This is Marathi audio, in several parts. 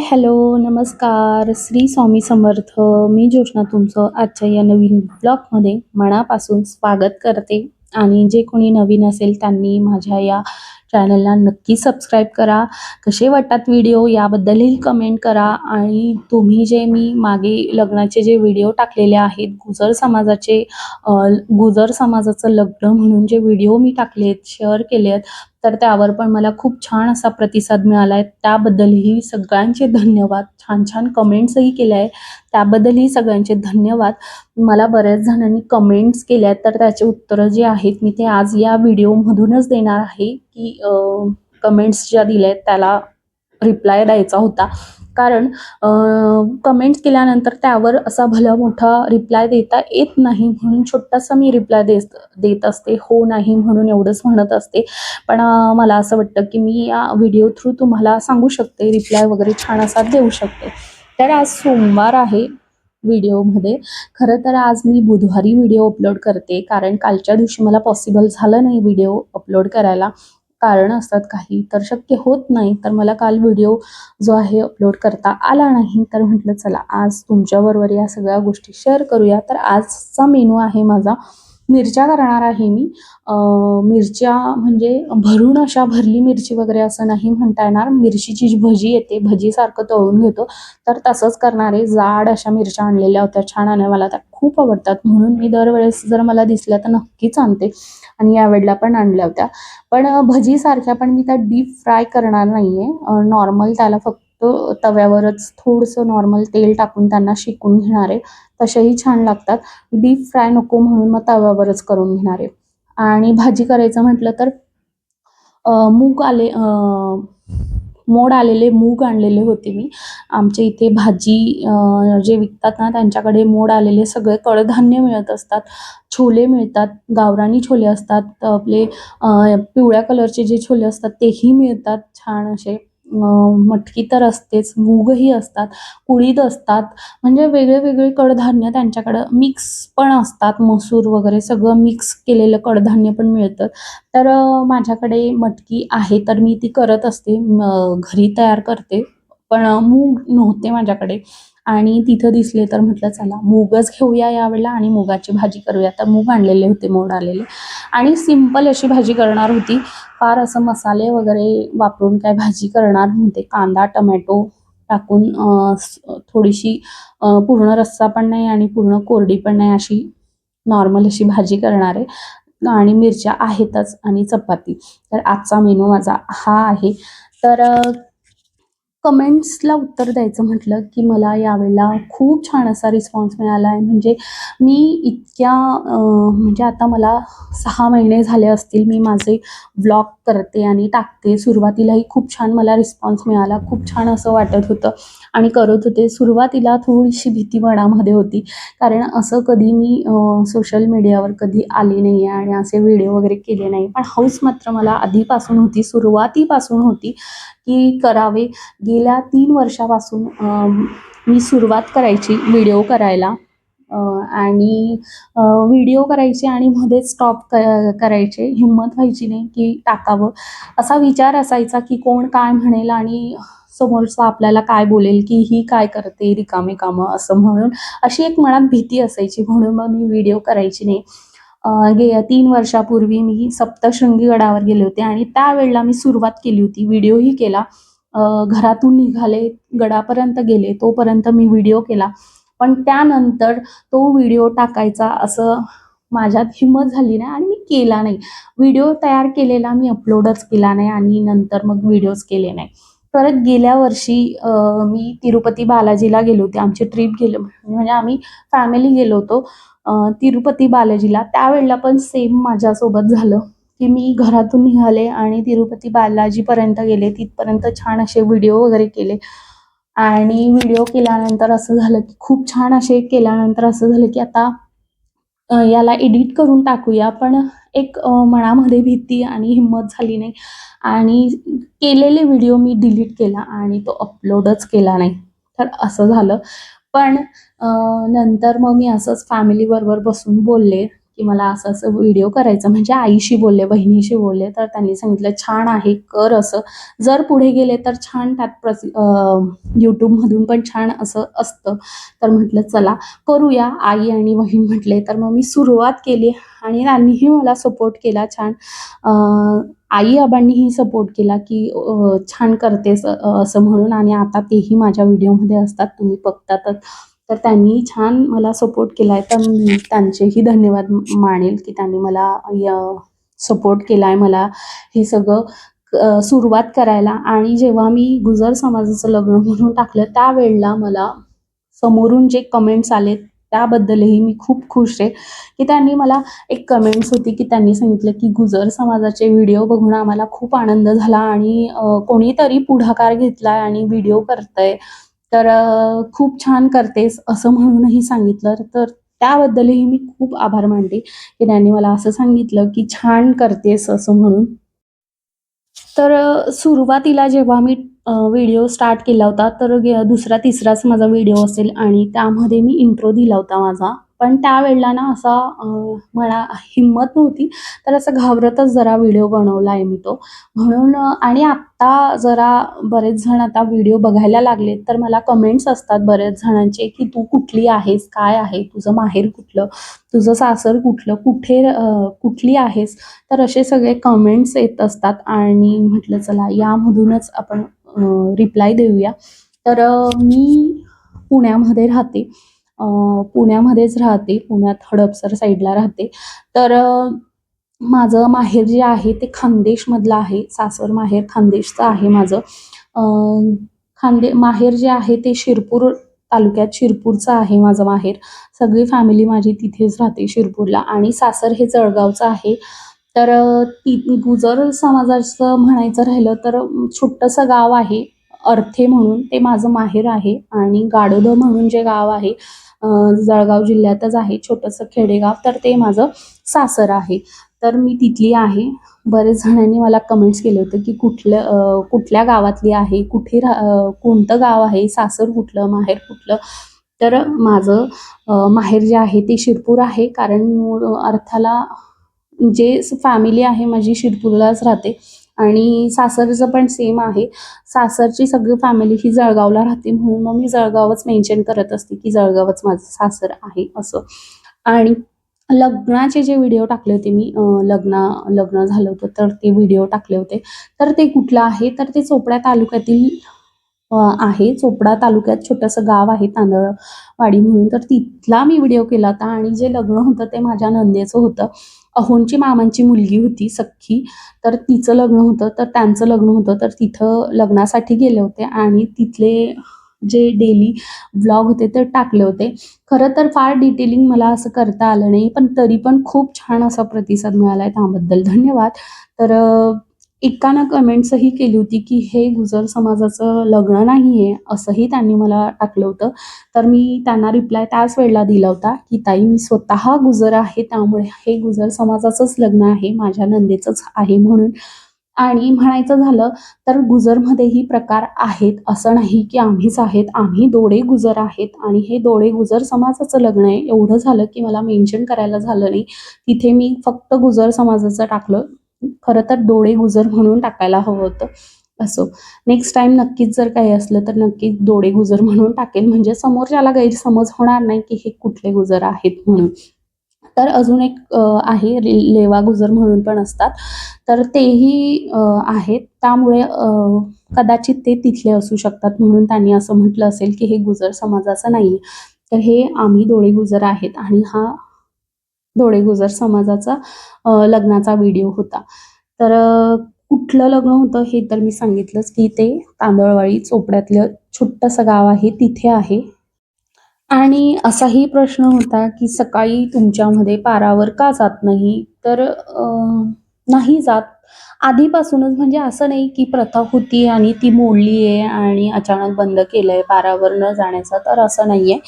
हॅलो नमस्कार. श्री स्वामी समर्थ. मी जोशना तुमचं आजच्या या नवीन ब्लॉगमध्ये मनापासून स्वागत करते. आणि जे कोणी नवीन असेल त्यांनी माझ्या या चॅनलला नक्की सबस्क्राईब करा. कसे वाटतात व्हिडिओ याबद्दलही कमेंट करा. आणि तुम्ही जे मी मागे लग्नाचे जे व्हिडिओ टाकलेले आहेत गुजर समाजाचे गुजर समाजाचं लग्न म्हणून जे व्हिडिओ मी टाकले आहेत शेअर केले आहेत तर त्यावर पण मला खूप छान असा प्रतिसाद मिळाला आहे त्याबद्दलही सगळ्यांचे धन्यवाद. छान छान कमेंट्सही केल्या आहे त्याबद्दलही सगळ्यांचे धन्यवाद. मला बऱ्याच जणांनी कमेंट्स केल्या आहेत तर त्याचे उत्तरं जे आहेत मी ते आज या व्हिडिओमधूनच देणार आहे. की कमेंट्स ज्या दिल्या आहेत त्याला रिप्लाय द्यायचा होता. कारण कमेंट्स केल्यानंतर त्यावर असा भला मोठा रिप्लाय देता येत नाही म्हणून छोटासा मी रिप्लाय देत देत असते. हो नाही म्हणून एवढंच म्हणत असते. पण मला असं वाटतं की मी या व्हिडिओ थ्रू तुम्हाला सांगू शकते. रिप्लाय वगैरे छान असा देऊ शकते. तर आज सोमवार आहे व्हिडिओमध्ये खरं तर आज मी बुधवारी व्हिडिओ अपलोड करते. कारण कालच्या दिवशी मला पॉसिबल झालं नाही व्हिडिओ अपलोड करायला. कारण असतात काही. तर शक्य होत नाही तर मला काल व्हिडिओ जो आहे अपलोड करता आला नाही. तर म्हटलं चला आज तुमच्याबरोबर या सगळ्या गोष्टी शेअर करूया. तर आजचा मेनू आहे माझा मिरच्या करणार आहे मी. मिरच्या म्हणजे भरून अशा भरली मिरची वगैरे असं नाही म्हणता येणार. मिरचीची जी भजी येते भजीसारखं तळून घेतो. तर तसंच करणारे जाड अशा मिरच्या आणलेल्या होत्या छान आणि मला. त्या खूप आवडतात. म्हणून मी दरवेळेस जर मला दिसल्या तर नक्कीच आणते. आणि यावेळेला पण आणल्या होत्या. पण भजीसारख्या पण मी त्या डीप फ्राय करणार नाही आहे नॉर्मल त्याला फक्त तव्यावरच थोडंसं नॉर्मल तेल टाकून त्यांना शिकून घेणार आहे. तसेही छान लागतात. डीप फ्राय नको म्हणून मग तव्यावरच करून घेणार आहे. आणि भाजी करायचं म्हटलं तर मूग आले मोड आलेले मूग आणलेले होते मी. आमच्या इथे भाजी जे विकतात ना त्यांच्याकडे मोड आलेले सगळे कडधान्य मिळत असतात. छोले मिळतात गावरानी छोले असतात आपले पिवळ्या कलरचे जे छोले असतात तेही मिळतात छान असे. मटकी तर असतेच मूगही असतात कुळीद असतात म्हणजे वेगळे वेगळे कडधान्य त्यांच्याकडं मिक्स पण असतात मसूर वगैरे सगळं मिक्स केलेलं कडधान्य पण मिळतं. तर माझ्याकडे मटकी आहे तर मी ती करत असते घरी तयार करते पण मूग नव्हते माझ्याकडे. आणि तिथं दिसले तर म्हटलं चला मूगच घेऊया यावेळेला आणि मुगाची भाजी करूया. तर मूग आणलेले होते मोड आलेले. आणि सिंपल अशी भाजी करणार होती. फार असं मसाले वगैरे वापरून काय भाजी करणार नव्हते. कांदा टमॅटो टाकून थोडीशी पूर्ण रस्सा पण नाही आणि पूर्ण कोरडी पण नाही अशी नॉर्मल अशी भाजी करणार. आहे आणि मिरच्या आहेतच आणि चपाती. तर आजचा मेनू माझा हा आहे. तर कमेंट्सला उत्तर द्यायचं म्हटलं की मला यावेळेला खूप छान असा रिस्पॉन्स मिळाला आहे. म्हणजे मी इतक्या म्हणजे आता मला सहा महिने झाले असतील मी माझे ब्लॉग करते आणि टाकते. सुरुवातीलाही खूप छान मला रिस्पॉन्स मिळाला. खूप छान असं वाटत होतं. आणि करत होते. सुरुवातीला थोडीशी भीती मनामध्ये होती. कारण असं कधी मी सोशल मीडियावर कधी आली नाही आहे आणि असे व्हिडिओ वगैरे केले नाही. पण हौस मात्र मला आधीपासून होती सुरुवातीपासून होती की करावे. गेल्या तीन वर्षापासून मी सुरुवात करायची व्हिडिओ करायला. आणि व्हिडिओ करायचे आणि मध्येच स्टॉप क करायचे. हिंमत व्हायची नाही की टाकावं. असा विचार असायचा की कोण काय म्हणेल आणि समोरचा आपल्याला काय बोलेल की ही काय करते रिकामे कामं असं म्हणून अशी एक मनात भीती असायची. म्हणून मग मी व्हिडिओ करायची नाही. गे तीन वर्षापूर्वी मी सप्तशृंगी गडावर गेले होते आणि त्यावेळेला मी सुरुवात केली होती. व्हिडिओही केला. घरातून निघाले गडापर्यंत गेले तोपर्यंत मी व्हिडिओ केला. पण त्यानंतर तो व्हिडिओ टाकायचा असं माझ्यात हिंमत झाली नाही आणि मी केला नाही. व्हिडिओ तयार केलेला मी अपलोडच केला नाही आणि नंतर मग व्हिडिओज केले नाही. परत गेल्या वर्षी मी तिरुपती बालाजीला गेले होते. आमची ट्रिप गेलो म्हणजे आम्ही फॅमिली गेलो होतो तिरुपती बालाजीला. त्यावेळेला पण सेम माझ्यासोबत झालं की मी घरातून निघाले आणि तिरुपती बालाजीपर्यंत गेले. तिथपर्यंत छान असे व्हिडिओ वगैरे केले. आणि व्हिडिओ केल्यानंतर असं झालं की खूप छान असे केल्यानंतर असं झालं की आता याला एडिट करून टाकूया. पण एक मनामध्ये भीती आणि हिंमत झाली नाही. आणि केलेले व्हिडिओ मी डिलीट केला आणि तो अपलोडच केला नाही. तर असं झालं. पण नंतर मग मी असंच फॅमिलीबरोबर बसून बोलले. की मला असं असं व्हिडिओ करायचं. म्हणजे आईशी बोलले बहिणीशी बोलले तर त्यांनी सांगितलं छान आहे कर असं. जर पुढे गेले तर छान त्यात प्रसि यूट्यूबमधून पण छान असं असतं. तर म्हटलं चला करूया. आई आणि बहीण म्हटले तर मग मी सुरुवात केली आणि त्यांनीही मला सपोर्ट केला छान. आई आबांनीही सपोर्ट केला की छान करतेस असं म्हणून आणि आता तेही माझ्या व्हिडिओमध्ये असतात. तुम्ही बघतातच. तर त्यांनी छान मला सपोर्ट केला आहे तर मी त्यांचेही धन्यवाद मानेल की त्यांनी मला सपोर्ट केला आहे मला हे सगळं सुरुवात करायला. आणि जेव्हा मी गुजर समाजाचं लग्न म्हणून टाकलं त्यावेळेला मला समोरून जे कमेंट्स आले त्याबद्दलही मी खूप खुश आहे की त्यांनी मला एक कमेंट्स होती की त्यांनी सांगितलं की गुजर समाजाचे व्हिडिओ बघून आम्हाला खूप आनंद झाला आणि कोणीतरी पुढाकार घेतलाय आणि व्हिडिओ करतंय. तर खूप छान करतेस असं म्हणूनही सांगितलं. तर त्याबद्दलही मी खूप आभार मानते की त्यांनी मला असं सांगितलं की छान करतेस असं म्हणून. तर सुरुवातीला जेव्हा मी व्हिडिओ स्टार्ट केला होता तर दुसरा तिसराच माझा व्हिडिओ असेल आणि त्यामध्ये मी इंट्रो दिला होता माझा. पण त्यावेळेला ना असा मला हिंमत नव्हती. तर असं घाबरतच जरा व्हिडिओ बनवला आहे मी तो. म्हणून आणि आत्ता जरा बरेच जण आता व्हिडिओ बघायला लागले तर मला कमेंट्स असतात बरेच जणांचे की तू कुठली आहेस? काय आहे? तुझं माहेर कुठलं? तुझं सासर कुठलं? कुठे कुठली आहेस? तर असे सगळे कमेंट्स येत असतात. आणि म्हटलं चला यामधूनच आपण रिप्लाय देऊया. तर मी पुण्यामध्ये राहते. पुण्यामध्येच राहते. पुण्यात हडपसर साईडला राहते. तर माझं माहेर जे आहे ते खानदेशमधलं आहे. सासर माहेर खानदेशचं आहे माझं. खानदे माहेर जे आहे ते शिरपूर तालुक्यात शिरपूरचं आहे माझं माहेर. सगळी फॅमिली माझी तिथेच राहते शिरपूरला. आणि सासर हे जळगावचं आहे. तर ती गुजर समाजाचं म्हणायचं राहिलं तर छोटंसं गाव आहे. अर्थे म्हणून ते माझं माहेर आहे. आणि गाडोदं म्हणून जे गाव आहे जळगाव जिल्ह्यातच आहे छोटंसं खेडेगाव तर ते माझं सासर आहे. तर मी तिथली आहे. बरेच जणांनी मला कमेंट्स केले होते की कुठल्या कुठल्या गावातली आहे कुठे रा कोणतं गाव आहे सासर कुठलं माहेर कुठलं? तर माझं माहेर जे आहे ते शिरपूर आहे कारण मूळ अर्थाला जे फॅमिली आहे माझी शिरपूरलाच राहते. आणि सासरचं पण सेम आहे. सासरची सगळी फॅमिली ही जळगावला राहते म्हणून मग मी जळगावच मेन्शन करत असते की जळगावच माझं सासर आहे असं. आणि लग्नाचे जे व्हिडिओ टाकले होते मी लग्न लग्न झालं होतं तर ते व्हिडिओ टाकले होते. तर ते कुठलं आहे? तर ते चोपडा तालुक्यातील आहे. चोपडा तालुक्यात छोटंसं गाव आहे तांदळवाडी म्हणून. तर तिथला मी व्हिडिओ केला होता आणि जे लग्न होतं ते माझ्या नंदेचं होतं. अहोंची मामांची मुलगी होती सख्खी तर तिचं लग्न होतं तर त्यांचं लग्न होतं तर तिथं लग्नासाठी गेले होते आणि तिथले जे डेली ब्लॉग होते ते टाकले होते. खरं तर फार डिटेलिंग मला असं करता आलं नाही पण तरी पण खूप छान असा प्रतिसाद मिळाला आहे त्याबद्दल. धन्यवाद. तर एकानं कमेंट्सही केली होती की हे गुजर समाजाचं लग्न नाही आहे असंही त्यांनी मला टाकलं होतं. तर मी त्यांना रिप्लाय त्याच वेळेला दिला होता की ताई मी स्वतः गुजर आहे त्यामुळे हे गुजर समाजाचंच लग्न आहे माझ्या नंदेचंच आहे म्हणून. आणि म्हणायचं झालं तर गुजरमध्येही प्रकार आहेत असं नाही की आम्हीच आहेत आम्ही दोडे गुजर आहेत. आणि हे दोडे गुजर समाजाचं लग्न आहे एवढं झालं की मला मेन्शन करायला झालं नाही. तिथे मी फक्त गुजर समाजाचं टाकलं. खरं तर डोळे गुजर म्हणून टाकायला हवं होतं. असो. नेक्स्ट टाइम नक्कीच जर काही असलं तर नक्कीच डोळे गुजर म्हणून टाकेल म्हणजे समोरच्याला गैरसमज होणार नाही की हे कुठले गुजर आहेत म्हणून. तर अजून एक आहे लेवा गुजर म्हणून पण असतात. तर तेही आहेत. त्यामुळे कदाचित ते तिथले असू शकतात म्हणून त्यांनी असं म्हटलं असेल की हे गुजर समाजाचं नाही तर हे आम्ही डोळे गुजर आहेत आणि हा डोळे गुजर समाजाचा लग्नाचा व्हिडिओ होता. तर कुठलं लग्न होतं हे तर मी सांगितलंच की ते तांदळवाडी चोपड्यातलं छोटंसं गाव आहे तिथे आहे. आणि असाही प्रश्न होता की सकाळी तुमच्यामध्ये पारावर का जात नाही? तर नाही जात. आधीपासूनच म्हणजे असं नाही की प्रथा होती आणि ती मोडली आहे आणि अचानक बंद केलं आहे पारावर न जाण्याचं तर असं नाही आहे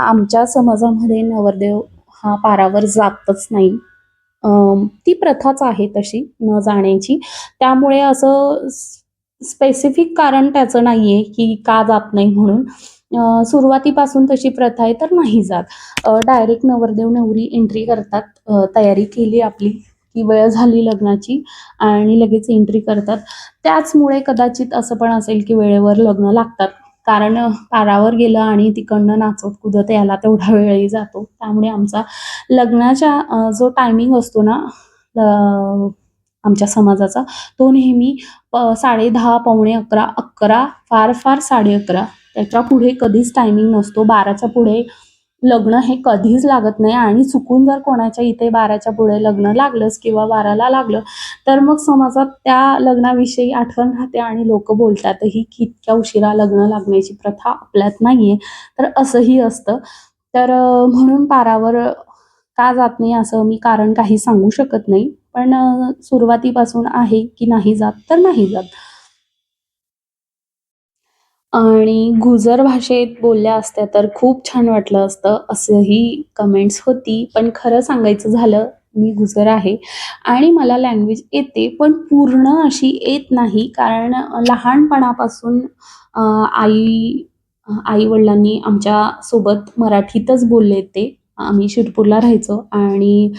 आमच्या समाजामध्ये नवरदेव हा पारावर जातच नाही. ती प्रथाच आहे तशी न जाण्याची. त्यामुळे असं स्पेसिफिक कारण त्याचं नाही आहे की का जात नाही म्हणून. सुरुवातीपासून तशी प्रथा आहे तर नाही जात. डायरेक्ट नवरदेव नवरी एंट्री करतात. तयारी केली आपली की वेळ झाली लग्नाची आणि लगेच एंट्री करतात. त्याचमुळे कदाचित असं पण असेल की वेळेवर लग्न लागतात. कारण पारावर गेलं आणि तिकडनं नाचत कुदत यायला तेवढा वेळही जातो. त्यामुळे आमचा लग्नाच्या जो टायमिंग असतो ना आमच्या समाजाचा तो नेहमी प साडेदहा पावणे अकरा अकरा फार फार साडे अकरा. त्याच्या पुढे कधीच टायमिंग नसतो. बाराच्या पुढे लग्न हे कधीच लागत नाही आणि चुकून जर कोणाच्या इथे बाराच्या पुढे लग्न लागलंच किंवा बाराला लागलं तर मग समाजात त्या लग्नाविषयी आठवण राहते आणि लोक बोलतातही की इतक्या उशिरा लग्न लागण्याची प्रथा आपल्यात नाहीये तर असंही असतं. तर म्हणून पारावर का जात नाही असं मी कारण काही सांगू शकत नाही. पण सुरुवातीपासून आहे की नाही जात तर नाही जात. आणि गुजर भाषेत बोलल्या असत्या तर खूप छान वाटलं असतं असंही कमेंट्स होती पण खरं सांगायचं झालं मी गुजर आहे आणि मला लँग्वेज येते पण पूर्ण अशी येत नाही कारण लहानपणापासून आई आई-वडिलांनी आमच्यासोबत मराठीतच बोलले ते. आम्ही शिरपूरला राहायचो आणि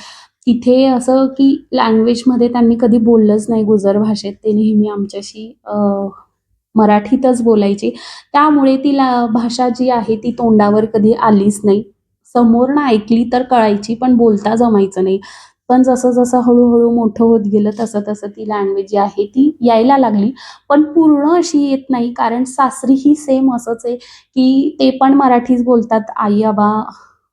तिथे असं की लँग्वेजमध्ये त्यांनी कधी बोललंच नाही गुजर भाषेत. ते नेहमी आमच्याशी मराठीतच बोलायची त्यामुळे ती भाषा जी आहे ती तोंडावर कधी आलीच नाही. समोरनं ऐकली तर कळायची पण बोलता जमायचं नाही. पण जसं-जसं हळूहळू मोठं होत गेलं तसं-तसं ती लँग्वेज जी आहे ती यायला लागली. पण पूर्ण अशी येत नाही कारण सासरी ही सेम असंच आहे की ते पण मराठीच बोलतात. आई-आबा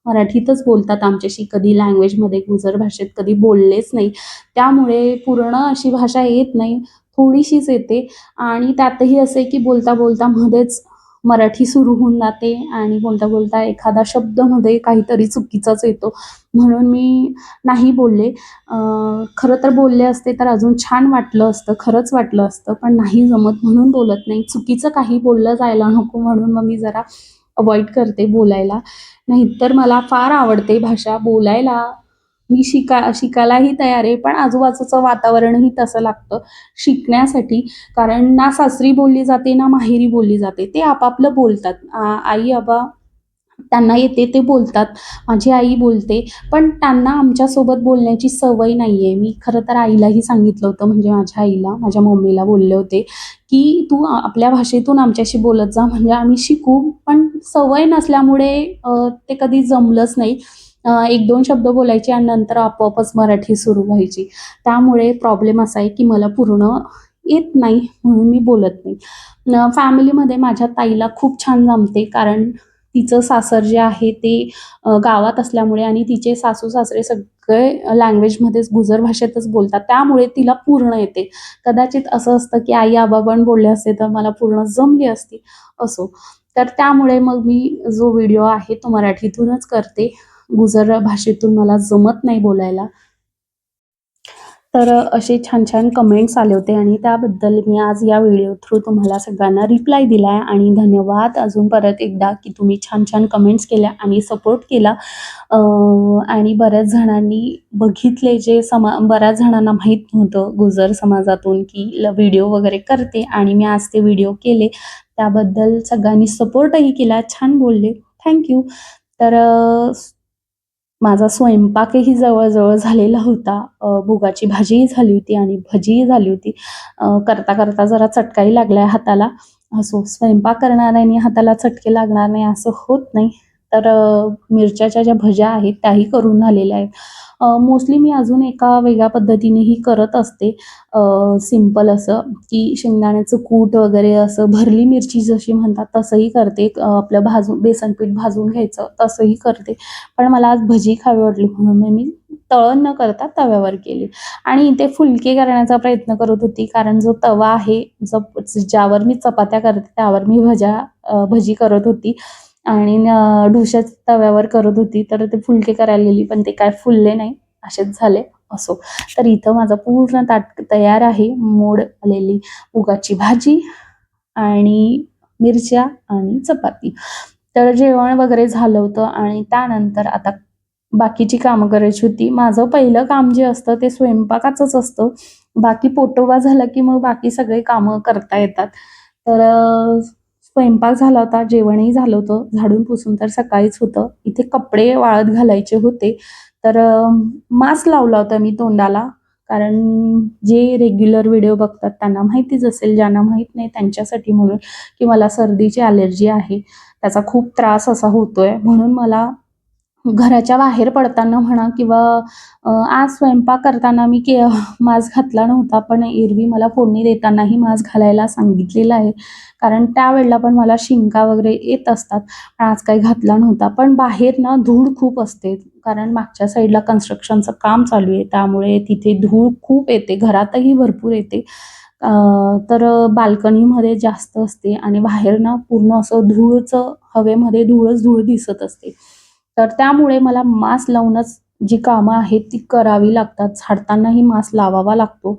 मराठीतच बोलतात आमच्याशी. कधी लँग्वेजमध्ये गुजर भाषेत कधी बोललेच नाही. त्यामुळे पूर्ण अशी भाषा येत नाही. थोडीशीच येते आणि त्यातही असं आहे की बोलता-बोलता मध्येच मराठी सुरू होऊन जाते आणि बोलता-बोलता एखादा शब्दमध्ये काहीतरी चुकीचाच येतो. म्हणून मी नाही बोलले. खरं तर बोलले असते तर अजून छान वाटलं असतं. खरंच वाटलं असतं. पण नाही जमत म्हणून बोलत नाही. चुकीचं काही बोललं जायला नको म्हणून मग मी जरा अवॉइड करते बोलायला. नाहीतर मला फार आवडते भाषा बोलायला. मी शिका शिकायलाही तयार आहे. पण आजूबाजूचं वातावरणही तसं लागतं शिकण्यासाठी. कारण ना सासरी बोलली जाते, ना माहेरी बोलली जाते. ते आपापलं बोलतात. आई-आबा त्यांना येते ते बोलतात. माझी आई बोलते. पण त्यांना आमच्यासोबत बोलण्याची सवय नाही आहे मी खरं तर आईलाही सांगितलं होतं म्हणजे माझ्या आईला, माझ्या मम्मीला बोलले होते की "तू आपल्या भाषेतून आमच्याशी बोलत जा म्हणजे आम्ही शिकू." पण सवय नसल्यामुळे ते कधी जमलंच नाही. एक दोन शब्द बोलायचे आणि नंतर आपोआपच मराठी सुरू व्हायची. त्यामुळे प्रॉब्लेम असा आहे की मला पूर्ण येत नाही म्हणून मी बोलत नाही. फॅमिलीमध्ये माझ्या ताईला खूप छान जमते कारण तिचं सासर जे आहे ते गावात असल्यामुळे आणि तिचे सासू-सासरे सगळे लँग्वेजमध्येच गुजर भाषेतच बोलतात. त्यामुळे तिला पूर्ण येते. कदाचित असं असतं की आई-आबा बोलले असते तर मला पूर्ण जमली असती. असो. तर त्यामुळे मग मी जो व्हिडिओ आहे तो मराठीतूनच करते. गुजर भाषेतून मला जमत नाही बोलायला. तर असे छान-छान कमेंट्स आले होते आणि त्याबद्दल मी आज या व्हिडिओ थ्रू तुम्हाला सगळ्यांना रिप्लाय दिलाय आणि धन्यवाद अजून परत एकदा की तुम्ही छान-छान कमेंट्स केल्या आणि सपोर्ट केला. आणि बऱ्याच जणांनी बघितले जे समा बऱ्याच जणांना माहीत नव्हतं गुजर समाजातून की ल व्हिडिओ वगैरे करते आणि मी आज ते व्हिडिओ केले. त्याबद्दल सगळ्यांनी सपोर्टही केला. छान बोलले. Thank you. तर माझा स्वयंपाकही जवळजवळ झालेला होता. मुगाची भाजीही झाली होती आणि भजीही झाली होती. करता-करता जरा चटकाही लागलाय हाताला. असो स्वयंपाक करणाऱ्याने हाताला चटके लागणार नाही असं होत नाही. तर मिरच्याच्या ज्या भज्या आहेत त्याही करून झालेल्या आहेत. मोस्टली मी अजून एका वेगळ्या पद्धतीनेही करत असते. सिंपल असं की शेंगदाण्याचं कूट वगैरे असं भरली मिरची जशी म्हणतात तसंही करते. आपलं भाजून बेसन पीठ भाजून घ्यायचं तसंही करते. पण मला आज भजी खावी वाटली म्हणून मी तळण न करता तव्यावर केली आणि इथे फुलके करण्याचा प्रयत्न करत होती कारण जो तवा आहे जो ज्यावर मी चपात्या करते त्यावर मी भज्या भजी करत होती आणि अ, ढोश्याच तव्यावर करत होती. तर ते फुलके करायला गेली पण ते काय फुलले नाही. असेच झाले. असो. तर इथं माझं पूर्ण ताट तयार आहे. मोड आलेली उगाची भाजी आणि मिरच्या आणि चपाती. तर जेवण वगैरे झालं होतं आणि त्यानंतर आता बाकीची कामं करायची होती. माझं पहिलं काम जे असतं ते स्वयंपाकाचंच असतं. बाकी पोटोबा झाला की मग बाकी सगळे कामं करता येतात. तर स्वयंपाक झाला होता जेवणही झालं होतं झाडून पुसून तर सकाळीच होतं. इथे कपडे वाळत घालायचे होते. तर मास्क लावला होता मी तोंडाला. कारण जे रेग्युलर व्हिडिओ बघतात त्यांना माहितीच असेल ज्यांना माहीत नाही त्यांच्यासाठी म्हणून की मला सर्दीची ॲलर्जी आहे. त्याचा खूप त्रास असा होतोय. म्हणून मला घराच्या बाहेर पडताना म्हणा किंवा आज स्वयंपाक करताना मी के मास्क घातला नव्हता पण एरवी मला फोडणी देतानाही मास्क घालायला सांगितलेलं आहे. कारण त्यावेळेला पण मला शिंका वगैरे येत असतात पण आज काही घातला नव्हता. पण बाहेर ना धूळ खूप असते कारण मागच्या साईडला कन्स्ट्रक्शनचं काम चालू आहे त्यामुळे तिथे धूळ खूप येते घरातही भरपूर येते. तर बाल्कनीमध्ये जास्त असते आणि बाहेर ना पूर्ण असं धूळचं हवेमध्ये धूळच धूळ दिसत असते. तर त्यामुळे मला मास्क लावूनच जी कामं आहेत ती करावी लागतात. झाडतानाही मास्क लावावा लागतो.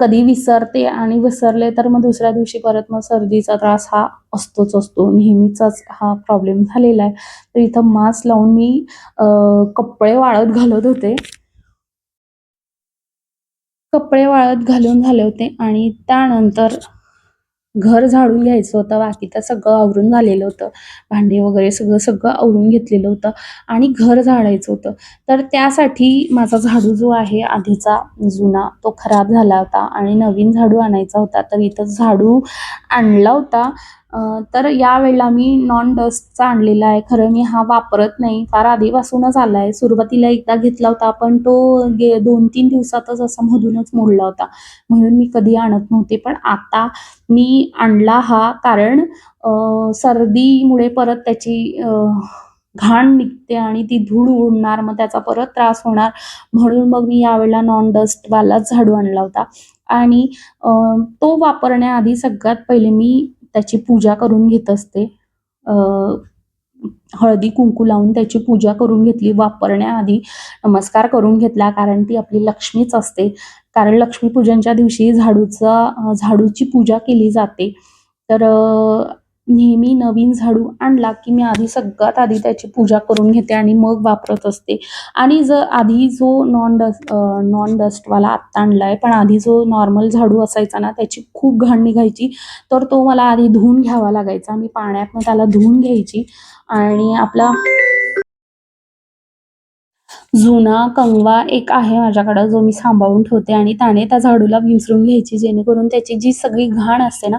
कधी विसरते आणि विसरले तर मग दुसऱ्या दिवशी परत मग सर्दीचा त्रास हा असतोच असतो. नेहमीचाच हा प्रॉब्लेम झालेला आहे. तर इथं मास्क लावून मी कपडे वाळत घालत होते. कपडे वाळत घालून झाले होते आणि त्यानंतर घर झाडून घ्यायचं होतं बाकी तर सगळं आवरून झालेलं होतं. भांडी वगैरे सगळं सगळं आवरून घेतलेलं होतं आणि घर झाडायचं होतं. तर त्यासाठी माझा झाडू जो आहे आधीचा जुना तो खराब झाला होता आणि नवीन झाडू आणायचा होता. तर इथं झाडू आणला होता तर यावेळेला मी नॉन डस्टचा आणलेला आहे. खरं मी हा वापरत नाही. फार आधीपासूनच आला आहे सुरुवातीला एकदा घेतला होता पण तो गे दोन तीन दिवसातच असा मधूनच मोडला होता. म्हणून मी कधी आणत नव्हते. पण आता मी आणला हा कारण सर्दीमुळे परत त्याची घाण निघते आणि ती धूळ उडणार मग त्याचा परत त्रास होणार. म्हणून मग मी यावेळेला नॉन डस्टवालाच झाडू आणला होता. आणि तो वापरण्याआधी सगळ्यात पहिले मी त्याची पूजा करून घेत असते. हळदी कुंकू लावून त्याची पूजा करून घेतली. वापरण्याआधी नमस्कार करून घेतला कारण ती आपली लक्ष्मीच असते. कारण लक्ष्मीपूजनच्या दिवशी झाडूचा झाडूची पूजा केली जाते. तर नेहमी नवीन झाडू आणला की मी आधी सगळ्यात आधी त्याची पूजा करून घेते आणि मग वापरत असते. आणि जर आधी जो नॉन डस्ट नॉन डस्टवाला आत्ता आणला आहे पण आधी जो नॉर्मल झाडू असायचा ना त्याची खूप घाण निघायची तर तो मला आधी धुवून घ्यावा लागायचा. मी पाण्यातनं त्याला धुवून घ्यायची आणि आपला जुना कंगवा एक आहे माझ्याकडं जो मी सांभाळून ठेवते आणि त्याने त्या झाडूला विंचरून घ्यायची जेणेकरून त्याची जी सगळी घाण असते ना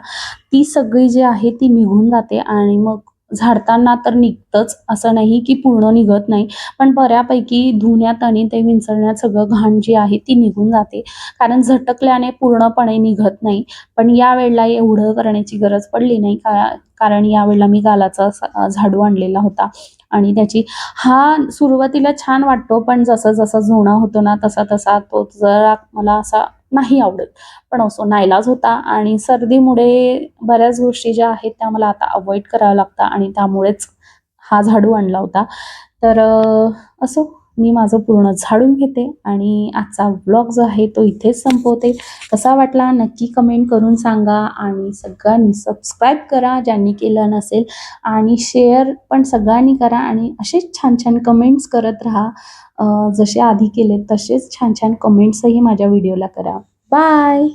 ती सगळी जी आहे ती निघून जाते आणि मग झाडताना तर निघतंच असं नाही की पूर्ण निघत नाही पण बऱ्यापैकी धुण्यात आणि ते विंचरण्यात सगळं घाण जी आहे ती निघून जाते. कारण झटकल्याने पूर्णपणे निघत नाही पण या वेळेला एवढं करण्याची गरज पडली नाही का कारण यावेळेला मी गालाचा झाडू आणलेला होता. आणि त्याची हा सुरुवातीला छान वाटतो पण जसं जसं जुना होतो ना तसा तसा तो जरा मला असा नाही आवडत. पण असो नाईलाज होता आणि सर्दीमुळे बऱ्याच गोष्टी ज्या आहेत त्या मला आता अवॉइड कराव्या लागतात आणि त्यामुळेच हा झाडू आणला होता. तर असो. मी माझं पूर्ण झाडून घेते आणि आजचा व्लॉग जो आहे तो इथेच संपवते. कसा वाटला नक्की कमेंट करून सांगा आणि सगळ्यांनी सबस्क्राईब करा ज्यांनी केलं नसेल आणि शेअर पण सगळ्यांनी करा आणि असेच छान छान कमेंट्स करत राहा. जसे आधी केले तसेच छान छान कमेंट्सही माझ्या व्हिडिओला करा. बाय